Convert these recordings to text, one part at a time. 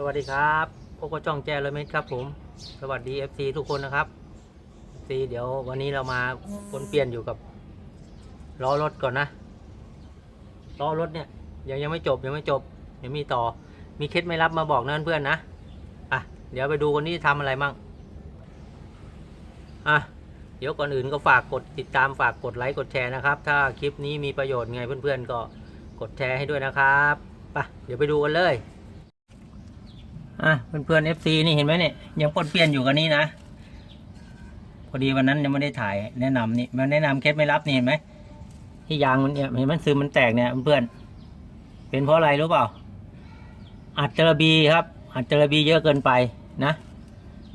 สวัสดีครับพบกับจ้องแจเลยไหมครับผม สวัสดี FC ทุกคนนะครับ FC เดี๋ยววันนี้เรามาปนเปลี่ยนอยู่กับล้อรถก่อนนะล้อรถเนี่ย ยังยังไม่จบยังไม่จบยังมีต่อ มีเคล็ดไม่รับมาบอกนะเพื่อนนะอะเดี๋ยวไปดูคนนี้ทำอะไรมั่งอะเดี๋ยวก่อนอื่นก็ฝากกดติดตามฝากกดไลค์กดแชร์นะครับ ถ้าคลิปนี้มีประโยชน์ไงเพื่อนๆก็กดแชร์ให้ด้วยนะครับไปเดี๋ยวไปดูกันเลย อะเพื่อนๆ FC นี่เห็นไหมเนี่ยยังปนเปลี่ยนอยู่กันนี่นะพอดีวันนั้นยังไม่ได้ถ่ายแนะนำนี่มาแนะนำเคสไม่รับนี่เห็นไหมที่ยางมันเนี่ยเห็นมันซึมมันแตกเนี่ยเพื่อนเป็นเพราะอะไรรู้เปล่า อัดจระบีครับ อัดจระบีเยอะเกินไปนะ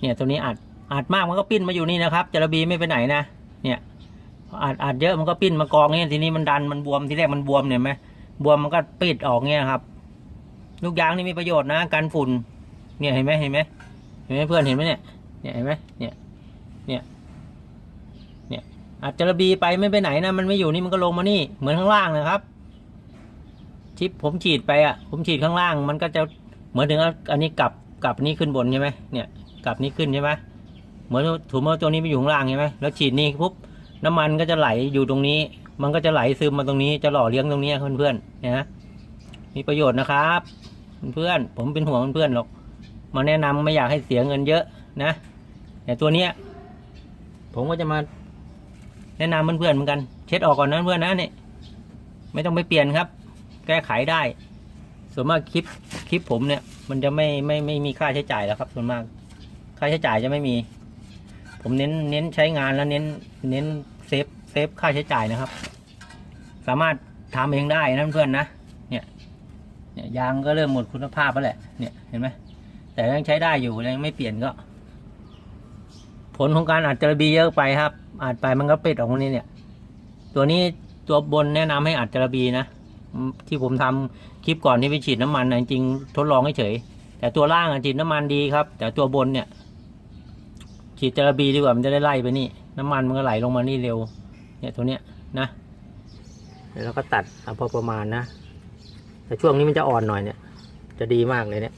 เนี่ยตัวนี้อัดอัดมากมันก็ปิ้นมาอยู่นี่นะครับจระบีไม่ไปไหนนะเนี่ยอัดอัดเยอะมันก็ปิ้นมากองเนี่ยทีนี้มันดันมันบวมทีแรกมันบวมเนี่ยเห็นไหมบวมมันก็ปิดออกเนี่ยครับ ลูกยางนี่มีประโยชน์นะกันฝุ่น เนี่ยเห็นไหมเห็นไหมเห็นไหมเพื่อนเห็นไหมเนี่ยเนี่ยเห็นไหมเนี่ยเนี่ยเนี่ยอาจจะระบีไปไม่ไปไหนนะมันไม่อยู่นี่มันก็ลงมานี่เหมือนข้างล่างนะครับชิปผมฉีดไปอะผมฉีดข้างล่าง มันก็จะเหมือนถึงอันนี้กลับกลับนี้ขึ้นบนใช่ไหมเนี่ยกลับนี้ขึ้นใช่ไหมเหมือนถุงมือตัวนี้ไปอยู่ข้างล่างใช่ไหมแล้วฉีดนี่ปุ๊บน้ำมันก็จะไหลอยู่ตรงนี้ มันก็จะไหลซึมมาตรงนี้จะหล่อเลี้ยงตรงนี้เพื่อนๆเนี่ยนะมีประโยชน์นะครับ เพื่อนผมเป็นห่วงเพื่อนๆหรอก มาแนะนำไม่อยากให้เสียเงินเยอะนะแต่ตัวเนี้ยผมก็จะมาแนะนำเพื่อนๆเหมือนกัน เช็ดออกก่อนนะเพื่อนนะเนี่ยไม่ต้องไปเปลี่ยนครับ แก้ไขได้ ส่วนมากคลิปคลิปผมเนี่ย มันจะไม่ไม่ไม่มีค่าใช้จ่ายแล้วครับ ส่วนมาก ค่าใช้จ่ายจะไม่มี ผมเน้นเน้นใช้งานแล้วเน้นเน้นเซฟเซฟค่าใช้จ่ายนะครับ สามารถทำเองได้นะเพื่อนนะเนี่ยเนี่ยยางก็เริ่มหมดคุณภาพแล้วแหละเนี่ยเห็นไหม แต่ยังใช้ได้อยู่ยังไม่เปลี่ยนก็ ผลของการอัดจระบีเยอะไปครับอัดไปมันก็ปิดออกมานี่เนี่ย ตัวนี้ตัวบนแนะนำให้อัดจระบีนะที่ผมทำคลิปก่อนที่ไปฉีดน้ำมันนะจริงทดลองเฉยแต่ตัวล่างอฉีดน้ำมันดีครับ แต่ตัวบนเนี่ย ฉีดจระบีดีกว่ามันจะได้ไล่ไปนี่ น้ำมันมันก็ไหลลงมานี่เร็ว เนี่ยตัวเนี้ยนะแล้วก็ตัดเอาพอประมาณนะแต่ช่วงนี้มันจะอ่อนหน่อยเนี่ย จะดีมากเลยเนี่ย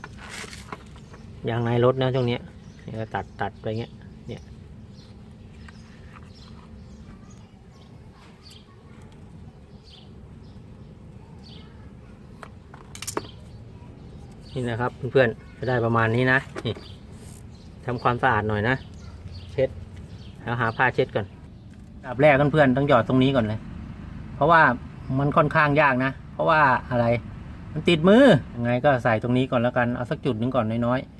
ยางในรถนะช่วงนี้เนี่ยก็ตัดตัดไปเงี้ยเนี่ยนี่นะครับเพื่อนๆจะได้ประมาณนี้นะนี่ทำความสะอาดหน่อยนะ เช็ดแล้วหาผ้าเช็ดก่อนอันดับแรกเพื่อนๆต้องหยอดตรงนี้ก่อนเลย เพราะว่ามันค่อนข้างยากนะ เพราะว่าอะไรมันติดมือยังไงก็ใส่ตรงนี้ก่อนแล้วกัน เอาสักจุดหนึ่งก่อนน้อยๆ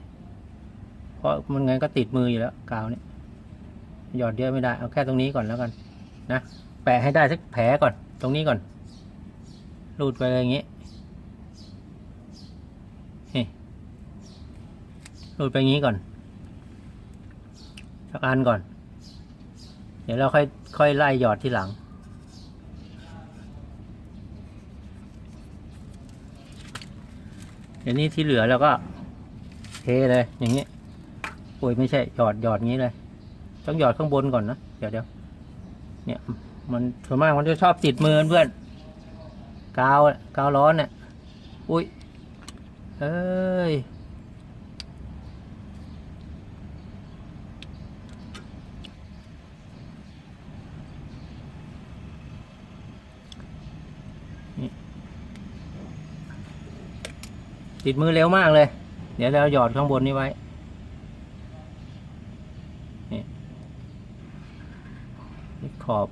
เพราะมันไงก็ติดมืออยู่แล้วกาวเนี่ยหยอดเยอะไม่ได้เอาแค่ตรงนี้ก่อนแล้วกันนะแปะให้ได้สักแผลก่อน ตรงนี้ก่อนรูดไปอย่างงี้รูดไปงงี้ก่อนสักอันก่อน เดี๋ยวเราค่อยค่อยไล่หยอดที่หลัง เดี๋ยวนี้ที่เหลือเราก็เทเลยอย่างนี้ โอ้ยไม่ใช่หยอดหยอดงี้เลย ต้องหยอดข้างบนก่อนนะเดี๋ยวเดี๋ยวเนี่ย มันส่วนมากมันจะชอบติดมือเพื่อนกาวกาวร้อนเนี่ยอุ้ยเอ้ยติดมือเร็วมากเลย เดี๋ยวเราหยอดข้างบนนี้ไว้ นี่นี่ ขอบ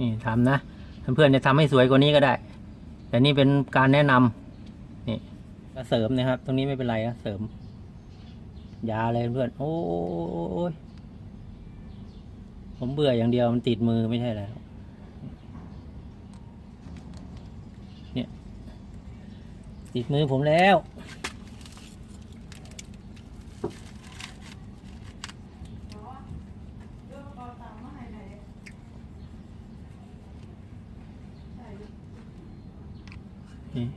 นี่ทำนะ เพื่อนๆจะทำให้สวยกว่านี้ก็ได้ แต่นี่เป็นการแนะนำนี่เสริมนะครับ ตรงนี้ไม่เป็นไรนะเสริม ยาเลยเพื่อน โอ้ยผมเบื่ออย่างเดียวมันติดมือไม่ใช่แล้วเนี่ย ติดมือผมแล้ว นี่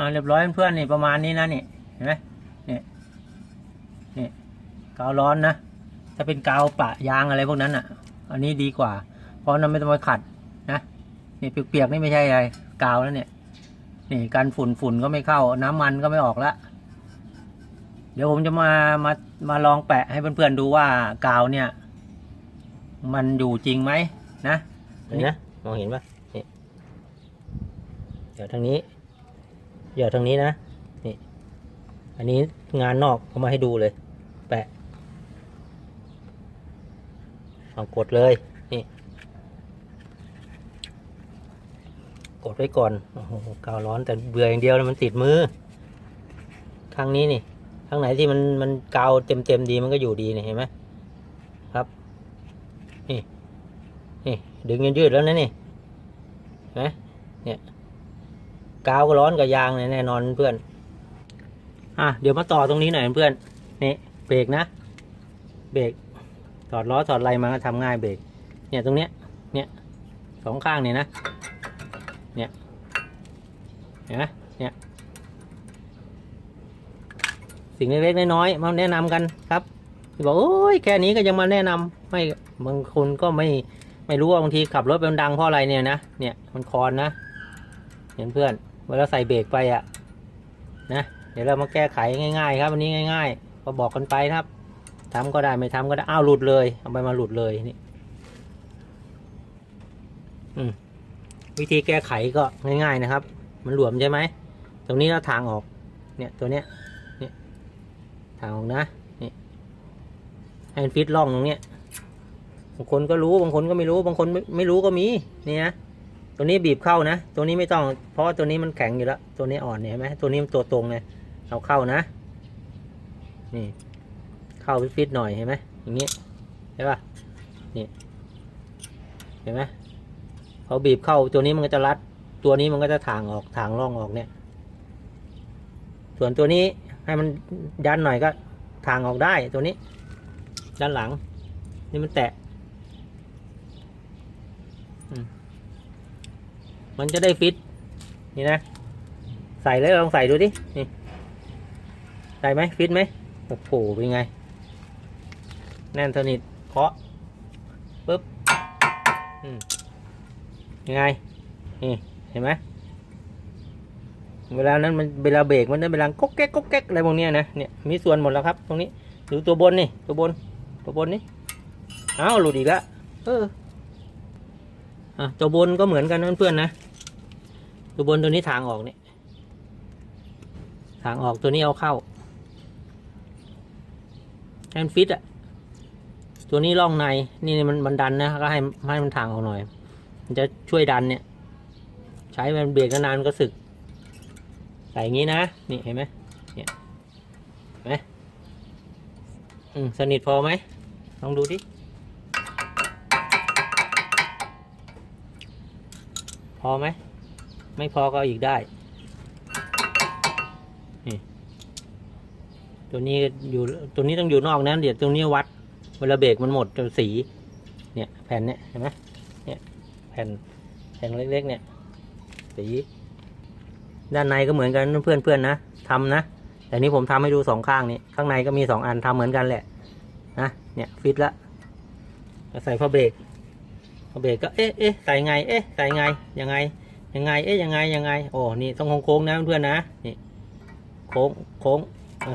อ่าเรียบร้อยเพื่อนๆนี่ประมาณนี้นะนี่เห็นไหมเนี่ยนี่กาวร้อนนะถ้าเป็นกาวปะยางอะไรพวกนั้นอะ อันนี้ดีกว่า เพราะนั้นไม่ต้องไปขัดนะนี่เปียกๆนี่ไม่ใช่อะไรกาวแล้วเนี่ยนี่กันฝุ่นฝุ่นก็ไม่เข้า น้ำมันก็ไม่ออกละเดี๋ยวผมจะมามามาลองแปะให้เพื่อนๆดูว่ากาวเนี่ย มันอยู่จริงไหมนะนี่นะมองเห็นปะนี่เดี๋ยวทางนี้ เดี๋ยวทางนี้นะนี่อันนี้งานนอกเขามาให้ดูเลย แปะเอากดเลยนี่กดไว้ก่อนโอ้โหกาวร้อนแต่เบื่ออย่างเดียวเลยมันติดมือข้างนี้นี่ข้างไหนที่มันมันกาวเต็มเต็มดีมันก็อยู่ดีนี่เห็นไหมครับนี่นี่ดึงยืดยืดแล้วนะนี่เห็นไหมเนี่ย กาวก็ร้อนกับยางเนี่ยแน่นอนเพื่อน อะเดี๋ยวมาต่อตรงนี้หน่อยเพื่อนนี่เบรกนะเบรกถอดล้อถอดอะไรมาก็ทำง่ายเบรกเนี่ยตรงเนี้ยเนี่ยสองข้างเนี่ยนะเนี่ยเห็นไหมเนี่ยสิ่งเล็กๆน้อยๆมาแนะนำกันครับบอกโอ้ยแค่นี้ก็ยังมาแนะนำไม่บางคนก็ไม่ไม่รู้ว่าบางทีขับรถเป็นดังเพราะอะไรเนี่ยนะเนี่ยมันคอนนะเห็นเพื่อน เวลาใส่เบรกไปอะนะเดี๋ยวเรามาแก้ไขง่ายๆ ครับวันนี้ง่ายๆก็บอกกันไปครับทำก็ได้ไม่ทำก็ได้อ้าวหลุดเลยเอาไปมาหลุดเลยนี่วิธีแก้ไขก็ง่าย ๆนะครับ มันหลวมใช่ไหมตรงนี้เราทางออก เนี่ยตัวเนี้ยเนี่ยทางออกนะนี่ให้มันฟิตร่องตรงเนี้ยบางคนก็รู้บางคนก็ไม่รู้บางคนไม่ไม่รู้ก็มีนี่นะ ตัวนี้บีบเข้านะ ตัวนี้ไม่ต้อง เพราะว่าตัวนี้มันแข็งอยู่แล้ว ตัวนี้อ่อนเนี่ยไหมตัวนี้มันตัวตรงเลยเอาเข้านะ นี่ เข้าฟิตๆหน่อยเห็นไหมอย่างนี้ใช่ป่ะนี่เห็นไหมพอบีบเข้าตัวนี้มันก็จะรัด ตัวนี้มันก็จะถางออกถางร่องออกเนี่ย ส่วนตัวนี้ให้มันยันหน่อยก็ถางออกได้ตัวนี้ ด้านหลัง นี่มันแตะ มันจะได้ฟิต นี่นะ ใส่เลยลองใส่ดูดิ นี่ ใส่ไหมฟิตไหมโอ้โหเป็นไง แน่นสนิทเคาะปึ๊บยังไง นี่ เห็นไหมเวลานั้นมันเวลาเบรกมันจะเวลาก๊กแก๊กก๊กแก๊กอะไรพวกนี้นะ เนี่ยมีส่วนหมดแล้วครับ ตรงนี้ดูตัวบนนี่ ตัวบน ตัวบนนี่อ้าวหลุดอีกแล้วเอออะตัวบนก็เหมือนกันเพื่อนๆนะ ตัวบนตัวนี้ทางออกเนี่ยทางออกตัวนี้เอาเข้าแอนฟิตอะ ตัวนี้ล่องใน นี่มันมันดันนะ ก็ให้ให้มันทางออกหน่อย มันจะช่วยดันเนี่ย ใช้มันเบรกนานๆมันก็สึก ใส่อย่างนี้นะ นี่เห็นไหมเนี่ยเห็นไหมอืมสนิทพอไหม ลองดูดิ พอไหม ไม่พอก็อีกได้ นี่ ตัวนี้อยู่ตัวนี้ต้องอยู่นอกนะเดี๋ยวตรงนี้วัด เวลาเบรกมันหมดจะสี เนี่ย แผ่นเนี่ยเห็นไหมเนี่ย แผ่นแผ่นเล็กๆ เนี่ย สีด้านในก็เหมือนกันเพื่อนเพื่อนๆนะทำนะแต่นี้ผมทำให้ดูสองข้างนี่ข้างในก็มีสองอันทำเหมือนกันแหละนะเนี่ยฟิตละใส่ผ้าเบรกผ้าเบรกก็เอ๊ะเอ๊ะใส่ไง เอ๊ะใส่ไงยังไง ยังไง เอ๊ะยังไง ยังไง โอ้ นี่ต้องโค้งๆนะเพื่อนๆนะ นี่ โค้ง โค้ง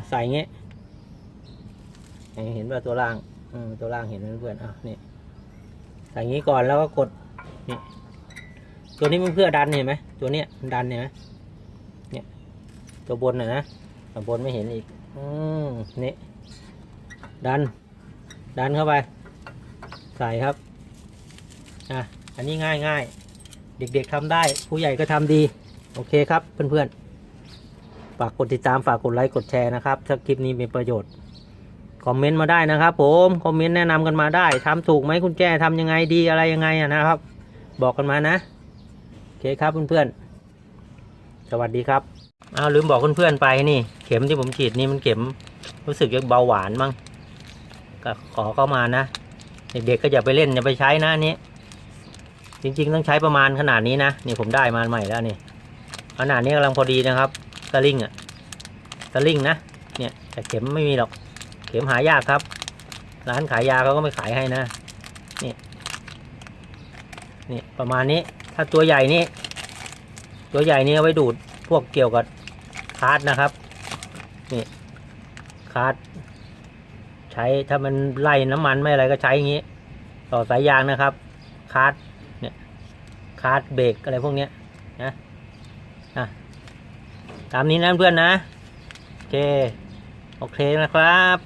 ใส่เงี้ยเห็นว่าตัวล่างตัวล่างเห็นเพื่อนๆอะนี่ใส่งี้ก่อนแล้วก็กด นี่ ตัวนี้มันเพื่อดันเห็นไหม ตัวเนี้ยมันดันเห็นไหมเนี่ย ตัวบนน่ะนะตัวบนไม่เห็นอีก อืมนี่ ดัน ดันเข้าไป ใส่ครับ อะ อันนี้ง่ายง่าย เด็กๆทำได้ ผู้ใหญ่ก็ทำดี โอเคครับเพื่อนๆ ฝากกดติดตามฝากกดไลค์กดแชร์นะครับ ถ้าคลิปนี้มีประโยชน์ คอมเมนต์มาได้นะครับผม คอมเมนต์แนะนำกันมาได้ทำถูกไหมคุณแจ้ทำยังไงดีอะไรยังไงนะครับ บอกกันมานะ โอเคครับเพื่อนๆ สวัสดีครับอ้าวลืมบอกเพื่อนๆไปนี่ เข็มที่ผมฉีดนี่มันเข็มรู้สึกจะเบาหวานมั้งก็ขอเข้ามานะ เด็กๆก็อย่าไปเล่นอย่าไปใช้นะนี้ จริง ๆ ต้องใช้ประมาณขนาดนี้นะนี่ผมได้มาใหม่แล้วนี่ขนาดนี้กำลังพอดีนะครับสลิงอะสลิงนะเนี่ยแต่เข็มไม่มีหรอก เข็มหายากครับ ร้านขายยาเขาก็ไม่ขายให้นะนี่นี่ประมาณนี้ถ้าตัวใหญ่นี่ตัวใหญ่นี่เอาไว้ดูดพวกเกี่ยวกับคาร์ดนะครับนี่คาร์ดใช้ถ้ามันไล่น้ำมันไม่อะไรก็ใช้อย่างนี้ ต่อสายยางนะครับคาร์ดาร์ดเบรกอะไรพวกเนี้ยนะอะตามนี้นะเพื่อนนะ โอเค โอเคนะครับ